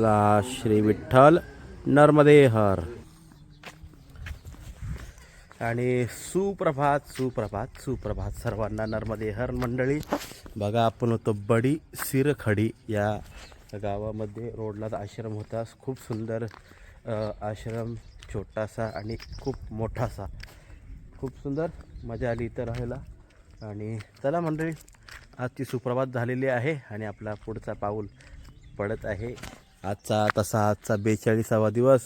चला श्री विठ्ठल नर्मदे हर आणि सुप्रभात सुप्रभात सुप्रभात सर्वांना नर्मदे हर मंडळी. बघा आपण होतो बडी सिरखडी या गावामध्ये. रोडलाच आश्रम होता. खूप सुंदर आश्रम छोटासा आणि खूप मोठासा. खूप सुंदर मजा आली इथं राहायला. आणि चला मंडळी ती सुप्रभात झालेली आहे आणि आपला पुढचा पाऊल पडत आहे. आजचा तसा आजचा बेचाळीसावा दिवस.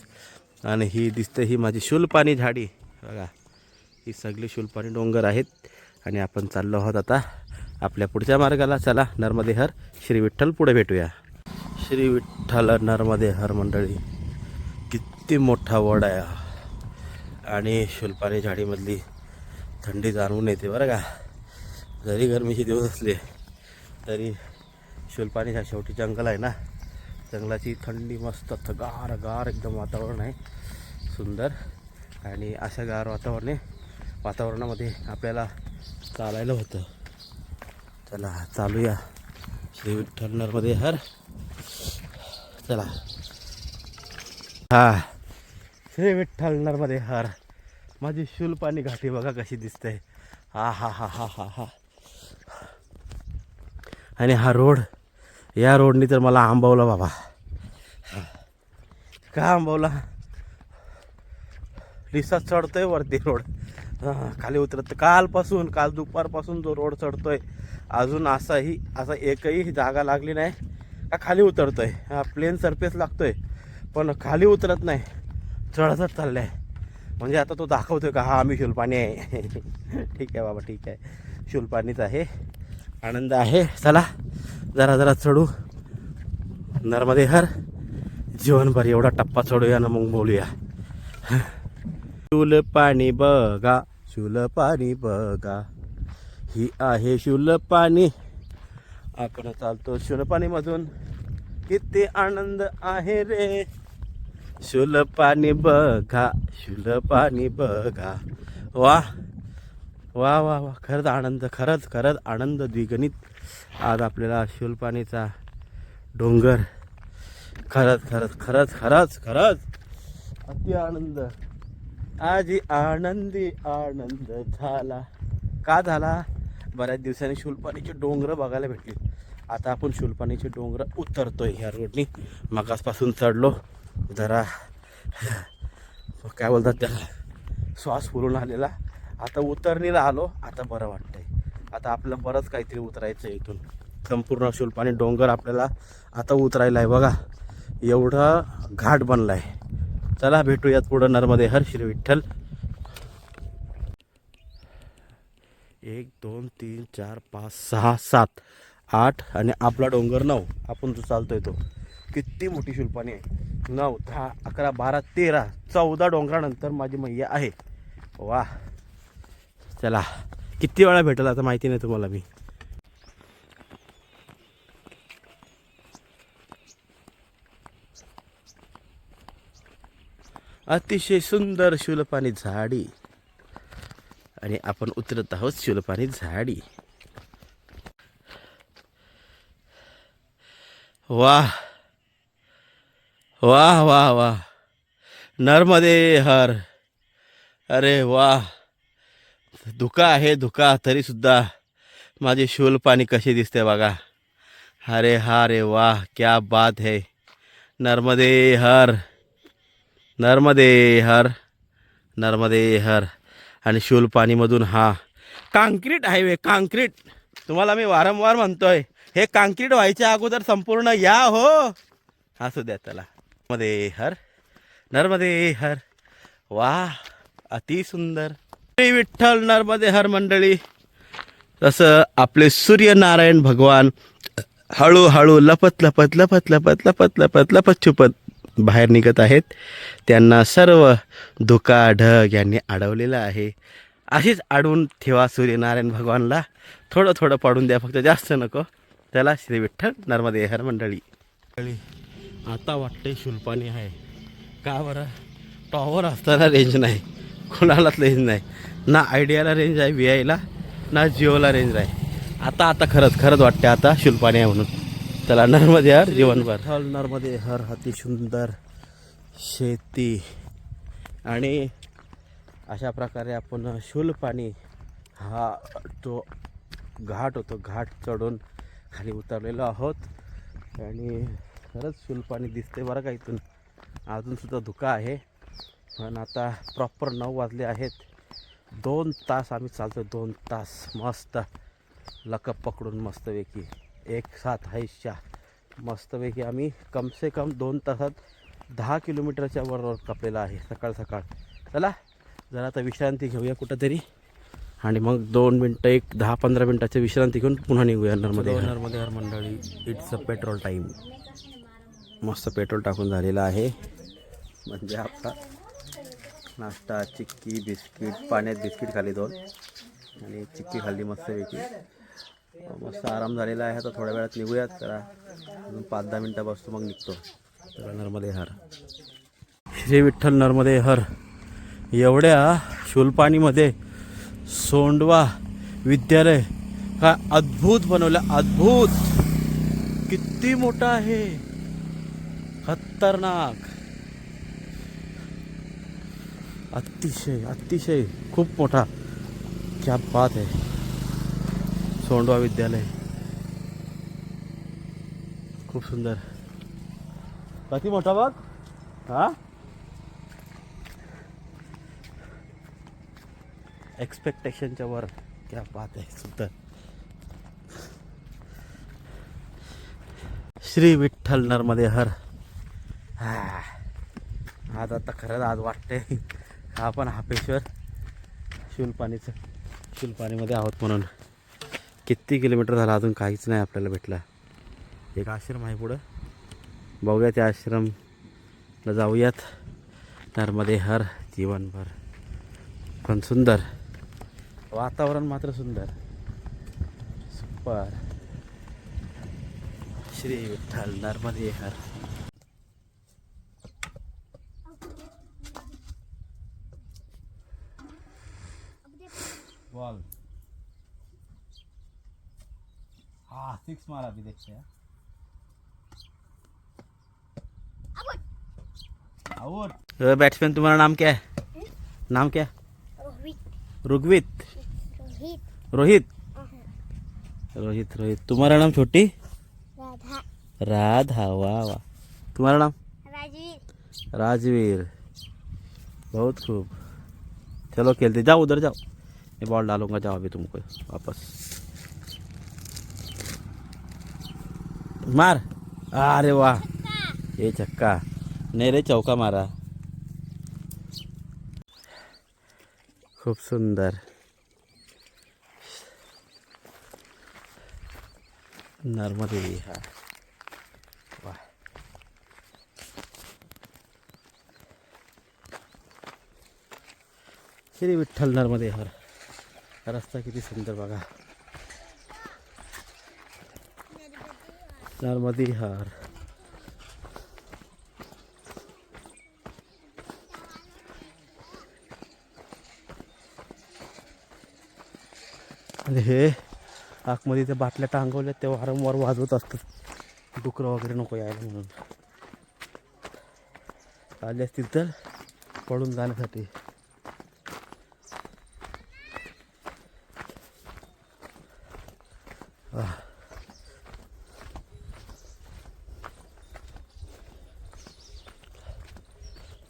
आणि ही दिसते ही माझी शुलपाणी झाडी. बघा ही सगळी शुलपाणी डोंगर आहेत. आणि आपण चाललो आहोत आता आपल्या पुढच्या मार्गाला. चला नर्मदे हर श्री विठ्ठल पुढे भेटूया. श्री विठ्ठल नर्मदे हर मंडळी किती मोठा वड आहे आणि शुलपाणी झाडीमधली थंडी जाणवून येते बरं का. जरी गरमीचे दिवस असले तरी शुलपाणी ह्या शेवटी जंगल आहे ना. जंगलाची थंडी मस्त थ- गार गार एकदम वातावरण आहे. सुंदर. आणि अशा गार वातावरणे वातावरणामध्ये आपल्याला चालायला होतं. चला चालूया. श्री विठ्ठल नर्मदे हर चला. हा. श्री विठ्ठल नर्मदे हर. माझी शूलपाणी घाटी बघा कशी दिसते हा हा हा हा हा हा. आणि हा रोड या रोडनी तर मला आंबवला बाबा. का आंबवला रिसा चढतोय वरती रोड. खाली उतरत कालपासून काल दुपारपासून जो रोड चढतोय अजून असाही असा एकही जागा लागली नाही. का खाली उतरतोय? हा प्लेन सरफेस लागतोय. पण खाली उतरत नाही. चढतच चाललंय. म्हणजे आता तो दाखवतोय का हा आम्ही शुलपाणी आहे. ठीक आहे बाबा ठीक आहे. शुलपाणीच आहे. आनंद आहे. चला जरा जरा चढू. नर्मदेहर. जीवनभर एवढा टप्पा चढूया ना मग बोलूया. शुल पाणी बघा शुल पाणी बघा. ही आहे शुल पाणी. आपण चालतो शुल पाणीमधून. किती आनंद आहे रे. शुल पाणी बघा शुल पाणी बघा. वा वा वा वा. खरंच आनंद खरंच खरंच आनंद द्विगणित. आज आपल्याला शुलपाणीचा डोंगर खरंच खरंच खरंच खरंच खरंच. अति आनंद. आजी आनंदी आनंद झाला. का झाला? बऱ्याच दिवसांनी शुलपाणीचे डोंगर बघायला भेटली. आता आपण शुलपाणीचे डोंगर उतरतोय ह्या रोडनी. मगासपासून चढलो. जरा काय बोलतात त्याला? श्वास फुलून आलेला. आता उतरणीला आलो. आता बरं वाटतंय. आता आपलं बरंच काहीतरी उतरायचं आहे इथून. संपूर्ण शुलपाणी डोंगर आपल्याला आता उतरायला आहे. बघा. एवढा घाट बनला आहे चला भेटूयात पुढं नर्मदे. हर श्री विठ्ठल. एक दोन तीन चार पाच सहा सात आठ आणि आपला डोंगर नऊ. आपण जो चालतोय तो. किती मोठी शिल्पाने आहे. नऊ दहा अकरा बारा तेरा चौदा डोंगरानंतर माझी मैया आहे. वा चला किती वेळा भेटेल आता माहिती नाही तुम्हाला मी. अतिशय सुंदर शुलपाणी झाडी. आणि आपण उतरत आहोत शुलपाणी झाडी. वाह. वाह वाह वाह. नर्मदे हर. अरे वाह. धुका आहे धुका तरीसुद्धा. माझे शूल पाणी दिसते बघा. अरे हा रे वाह क्या बात है. नर्मदे हर. नर्मदे हर नर्मदे हर. आणि शूल पाणीमधून हा. Concrete highway concrete. तुम्हाला मी वारंवार म्हणतोय हे काँक्रीट व्हायच्या अगोदर संपूर्ण या हो. असू द्या त्याला. मध्ये हर नर्मदे हर. वा अति सुंदर. श्री विठ्ठल नर्मदे हर मंडळी. तसं आपले सूर्यनारायण भगवान हळूहळू लपत लपत लपत लपत लपत लपत लपत छुपत. बाहेर निघत आहेत. त्यांना सर्व धुका ढग यांनी अडवलेलं आहे. अशीच अडवून ठेवा सूर्यनारायण भगवानला. थोडं थोडं पाडून द्या फक्त जास्त नको. त्याला श्री विठ्ठल नर्मदे हर मंडळी. आता वाटते शुल्पानी आहे. का बरं? टॉवर असताना रेंज नाही. कोणालाच रेंज नाही. ना आयडियाला रेंज आहे व्ही आयला ना जिओला रेंज आहे. आता आता खरंच खरंच वाटते आता शुल्पानी आहे म्हणून. चला नर्मदे हर जीवनभर. हल नर्मदे हर अति सुंदर शेती. आणि अशा प्रकारे आपण शुल पाणी हा तो घाट होतो घाट चढून खाली उतरलेलो आहोत. आणि खरंच शुल पाणी दिसते बरं का इथून. अजूनसुद्धा धुका आहे. पण आता प्रॉपर नऊ वाजले आहेत. दोन तास आम्ही चालतो दोन तास मस्त लकप पकडून मस्तपैकी. एक साथ हैशा मस्तपैकी आम्ही कमसे कम दोन तासात दहा किलोमीटरच्या वर कापलेला आहे सकाळ सकाळ. चला जरा आता विश्रांती घेऊया कुठंतरी. आणि मग दोन मिनटं एक दहा पंधरा मिनटाची विश्रांती घेऊन पुन्हा निघूया नर्मदे नर्मदे हर मंडळी इट्स अ पेट्रोल टाईम मस्त पेट्रोल टाकून झालेलं आहे. म्हणजे आपला नाश्ता चिक्की बिस्किट पाण्यात बिस्किट खाली दोन. आणि चिक्की खाल्ली मस्तपैकी. मस्त आराम झालेला आहे. आता थोड्या वेळात निघूयात. जरा अजून पाच दहा मिनटं बसतो मग निघतो. नर्मदे हर. श्री विठ्ठल नर्मदे हर. एवढ्या शुलपाणीमध्ये सोंडवा विद्यालय काय अद्भुत बनवलं. अद्भुत! किती मोठा आहे. खतरनाक. अतिशय अतिशय खूप मोठा क्या बात आहे. सोंडवा विद्यालय. खूप सुंदर. किती मोठा बघ हा? एक्सपेक्टेशनच्या वर. क्या बात आहे सुंदर. श्री विठ्ठल नर्मदे हर. हा. आज आता खरंच आज वाटते आपण हापेश्वर. शुलपाणीचं शुलपाणीमध्ये आहोत म्हणून. किती किलोमीटर झाला अजून काहीच नाही आपल्याला भेटला. एक आश्रम आहे पुढं. बघूया त्या आश्रमला जाऊयात. नर्मदे हर जीवनभर. पण सुंदर. वातावरण मात्र सुंदर. सुपर. श्री विठ्ठल नर्मदे हर. बॉल. हाँ सिक्स मारा अभी देखते हैं। बैट्समैन तुम्हारा नाम क्या है? नाम क्या? रोहित। रुगवित। रोहित। रोहित? रोहित रोहित। तुम्हारा नाम छोटी? राधा। राधा वाह वाह। तुम्हारा नाम? राजवीर। राजवीर। बहुत खूब। चलो खेलते जाओ उधर जाओ। मैं बॉल डालूँगा जाओ अभी तुमको वापस। मार. अरे वा. हे चक्का. नाही रे चौका मारा. खूप सुंदर. नर्मदे हा. वा. श्री विठ्ठल नर्मदे हर. रस्ता किती सुंदर बघा. नर्मदी हार आणि हे आतमध्ये त्या बाटल्या टांगवल्या ते वारंवार वाजवत असतात. डुकरं वगैरे नको यायला म्हणून. आले असतील तर पडून जाण्यासाठी.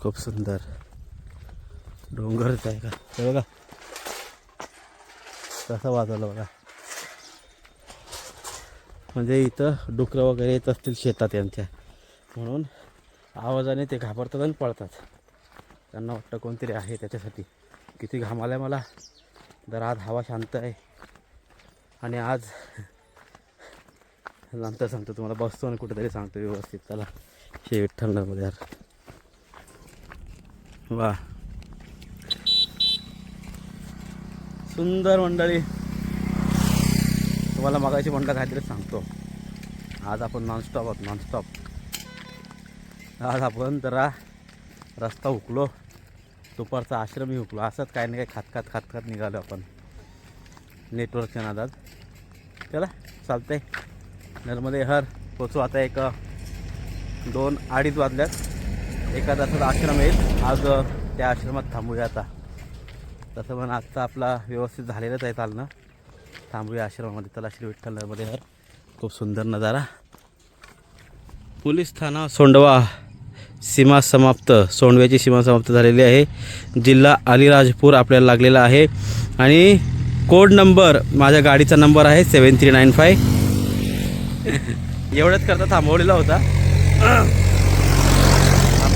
खूप सुंदर डोंगरच आहे का हे बघा. कसं वाजवलं बघा. म्हणजे इथं डुकरं वगैरे येत असतील शेतात यांच्या. म्हणून आवाजाने ते घाबरतात आणि पळतात. त्यांना वाटतं कोणतरी आहे त्याच्यासाठी. किती घामाला आहे मला. तर आज हवा शांत आहे. आणि आज नंतर सांगतो तुम्हाला. बसतो आणि कुठेतरी सांगतो व्यवस्थित. त्याला शेट ठरणारमध्ये यार. वा. सुंदर मंडळी. तुम्हाला मगाशी म्हणलं काहीतरी सांगतो. आज आपण नॉनस्टॉप आहोत नॉनस्टॉप आज आपण जरा रस्ता हुकलो. दुपारचा आश्रमही हुकलो. असंच काही नाही काही खात खात खात खात निघालो आपण. नेटवर्कच्या नादात. चला चालतंय. नर्मदे हर पोचू आता एक दोन अडीच वाजल्यात. एका तासाचा आश्रम येईल. आज त्या आश्रमात थांबूया आता. तसं पण आजचा आपला व्यवस्थित झालेलंच आहे चालणं. थांबूया आश्रमामध्ये. त्याला श्री विठ्ठलमध्ये हर खूप सुंदर नजारा. पोलीस ठाणा सोंडवा सीमा समाप्त. सोंडव्याची सीमा समाप्त झालेली आहे. जिल्हा अलिराजपूर आपल्याला लागलेला आहे. आणि कोड नंबर माझ्या गाडीचा नंबर आहे सेवन थ्री नाईन फाय एवढंच करता थांबवलेला होता.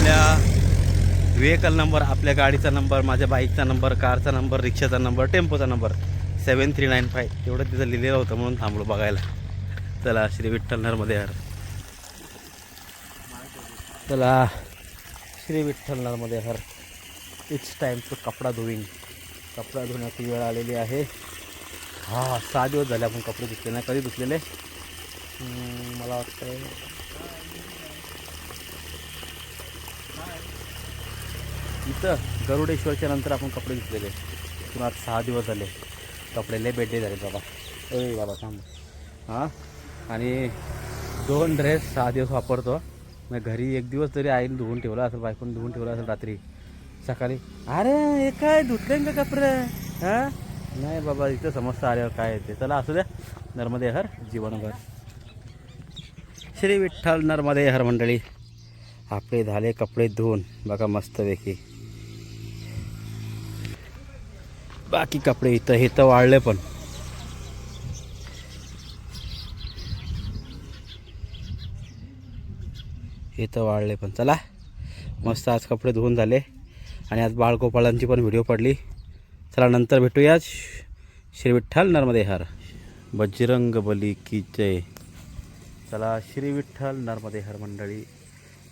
आपल्या व्हेकल नंबर आपल्या गाडीचा नंबर माझ्या बाईकचा नंबर कारचा नंबर रिक्षाचा number टेम्पोचा number seven three nine five तेवढं तिथं लिहिलेलं होतं म्हणून थांबलो बघायला. चला श्री विठ्ठल नरमध्ये हर. चला श्री विठ्ठल हर. इट्स टाईम टू कपडा धुईंग कपडा धुण्याची वेळ आलेली आहे. हा सहा दिवस झाले आपण कपडे धुतले नाही. कधी धुतलेले? मला वाटतं इथं गरुडेश्वरच्या नंतर आपण कपडे धुतलेले पण आज सहा दिवस झाले. कपडे लय बेड्डे झाले बाबा. अरे बाबा थांब. हां? आणि दोन ड्रेस सहा दिवस वापरतो. मग घरी एक दिवस तरी आईने धुवून ठेवला असेल बायकोने धुवून ठेवला असेल रात्री. सकाळी अरे हे काय धुतले का कपडे? हां? नाही बाबा इथं समजतं आल्यावर काय येते चला असू द्या. नर्मदे हर जीवनभर श्री विठ्ठल नर्मदे हर मंडळी आपले झाले कपडे धुवून. बघा मस्तपैकी बाकी कपडे इथं हे तर वाळले पण. हे तर वाळले पण. चला मस्त आज कपडे धुवून झाले. आणि आज बाळगोपाळांची पण व्हिडिओ पडली. चला नंतर भेटूया. श्री विठ्ठल नर्मदे हर बजरंग बली की जय. चला श्री विठ्ठल नर्मदे हर मंडळी.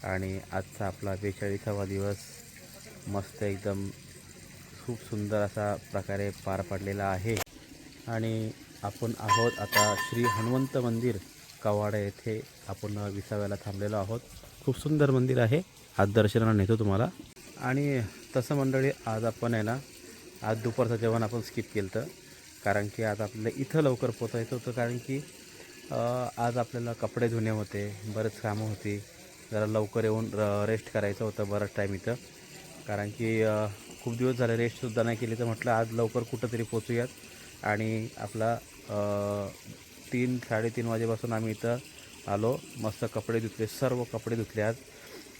आणि आजचा आपला बेचाळीसावा दिवस मस्त एकदम खूप सुंदर असा प्रकारे पार पडलेला आहे. आणि आपण आहोत आता श्री हनुमंत मंदिर कवाडा येथे आपण विसाव्याला थांबलेलो आहोत. खूप सुंदर मंदिर आहे. आज दर्शनाला नेतो तुम्हाला. आणि तसं मंडळी आज आपण आहे ना आज दुपारचं जेवण आपण स्किप केलं तर कारण की आज आपल्याला इथं लवकर पोचायचं होतं. कारण की आज आपल्याला कपडे धुणे होते बरेच कामं होती. जरा लवकर येऊन रेस्ट करायचं होतं बरंच टाईम इथं. कारण की खूप दिवस झाले रेस्टसुद्धा नाही केली तर म्हटलं आज लवकर कुठंतरी पोचूयात आणि आपला तीन साडेतीन वाजेपासून आम्ही इथं आलो. मस्त कपडे धुतले सर्व कपडे धुतले आज.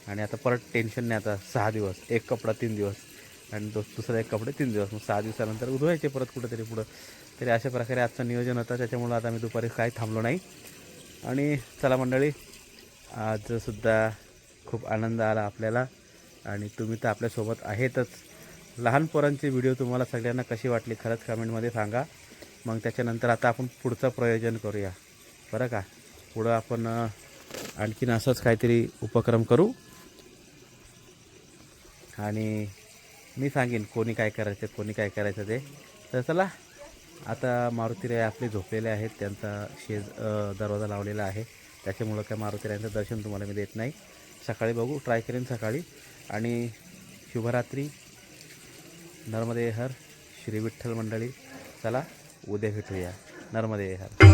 आणि आता परत टेन्शन नाही आता सहा दिवस एक कपडा तीन दिवस. आणि दो दुसरा एक कपडे तीन दिवस. मग सहा दिवसानंतर उधवायचे परत कुठंतरी पुढं. तरी अशा प्रकारे आजचं नियोजन होतं त्याच्यामुळं आता आम्ही दुपारी काही थांबलो नाही. आणि चला मंडळी आजसुद्धा खूप आनंद आला आपल्याला. आणि तुम्ही तर आपल्यासोबत आहेतच. लहान पोरांचे व्हिडिओ तुम्हाला सगळ्यांना कशी वाटली खरंच कमेंटमध्ये सांगा. मग त्याच्यानंतर आता आपण पुढचं प्रयोजन करूया. बरं का? पुढं आपण आणखीन असंच काहीतरी उपक्रम करू. आणि मी सांगेन कोणी काय करायचं कोणी काय करायचं ते. तर चला आता मारुतीराय आपले झोपलेले आहेत. त्यांचा शेज दरवाजा लावलेला आहे. त्याच्यामुळं काय मारुतीरायांचं दर्शन तुम्हाला मी देत नाही. सकाळी बघू ट्राय करेन सकाळी. आणि शुभरात्री. नर्मदे हर श्री विठ्ठल मंडळी. चला उद्या भेटूया. नर्मदे हर.